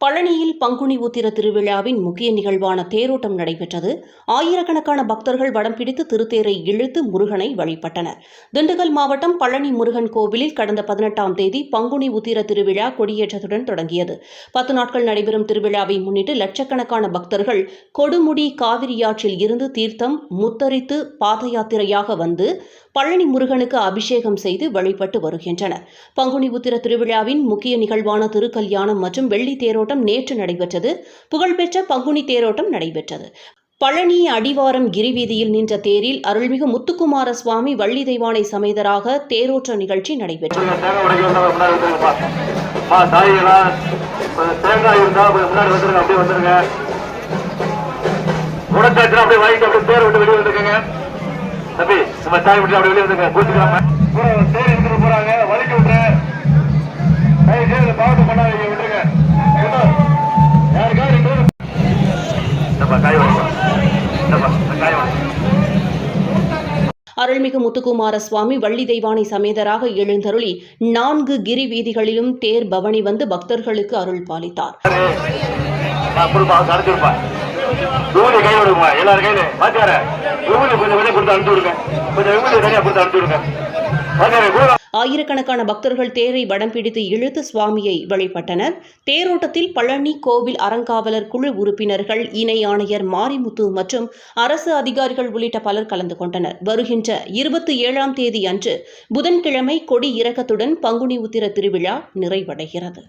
பழனியில் பங்குனி உத்திர திருவிழாவின் முக்கிய நிகழ்வான தேரோட்டம் நடைபெற்றது. ஆயிரக்கணக்கான பக்தர்கள் வடம் பிடித்து திருத்தேரை இழுத்து முருகனை வழிபட்டனர். திண்டுக்கல் மாவட்டம் பழனி முருகன் கோவிலில் கடந்த பதினெட்டாம் தேதி பங்குனி உத்திர திருவிழா கொடியேற்றத்துடன் தொடங்கியது. பத்து நாட்கள் நடைபெறும் திருவிழாவை முன்னிட்டு லட்சக்கணக்கான பக்தர்கள் கொடுமுடி காவிரியாற்றில் இருந்து தீர்த்தம் முத்தரித்து பாத யாத்திரையாக வந்து பழனி முருகனுக்கு அபிஷேகம் செய்து வழிபட்டு வருகின்றனர். பங்குனி உத்திர திருவிழாவின் முக்கிய நிகழ்வான திருக்கல்யாணம் மற்றும் வெள்ளி தேரோட்டம் நேற்று நடைபெற்றது. புகழ்பெற்ற பங்குனி தேரோட்டம் நடைபெற்றது. பழனி அடிவாரம் கிரிவீதியில் நின்ற தேரில் அருள்மிகு முத்துக்குமார சுவாமி வள்ளி தெய்வானை சமேதராக தேரோட்ட நிகழ்ச்சி நடைபெற்றது. தம்பி நம்ம தாய் வெளியே வந்துருங்க கூட்டிக்கலாம போறாங்க. அருள்மிகு முத்துக்குமார சுவாமி வள்ளி தெய்வானை சமேதராக எழுந்தருளி நான்கு கிரி வீதிகளிலும் தேர் பவனி வந்து பக்தர்களுக்கு அருள் பாலித்தார். கொஞ்சம் ஆயிரக்கணக்கான பக்தர்கள் தேரை வடம் பிடித்து இழுத்து சுவாமியை வழிபட்டனர். தேரோட்டத்தில் பழனி கோவில் அறங்காவலர் குழு உறுப்பினர்கள் இணை ஆணையர் மாரிமுத்து மற்றும் அரசு அதிகாரிகள் உள்ளிட்ட பலர் கலந்து கொண்டனர். வருகின்ற இருபத்தி ஏழாம் தேதி அன்று புதன்கிழமை கொடி இறக்கத்துடன் பங்குனி உத்திர திருவிழா நிறைவடைகிறது.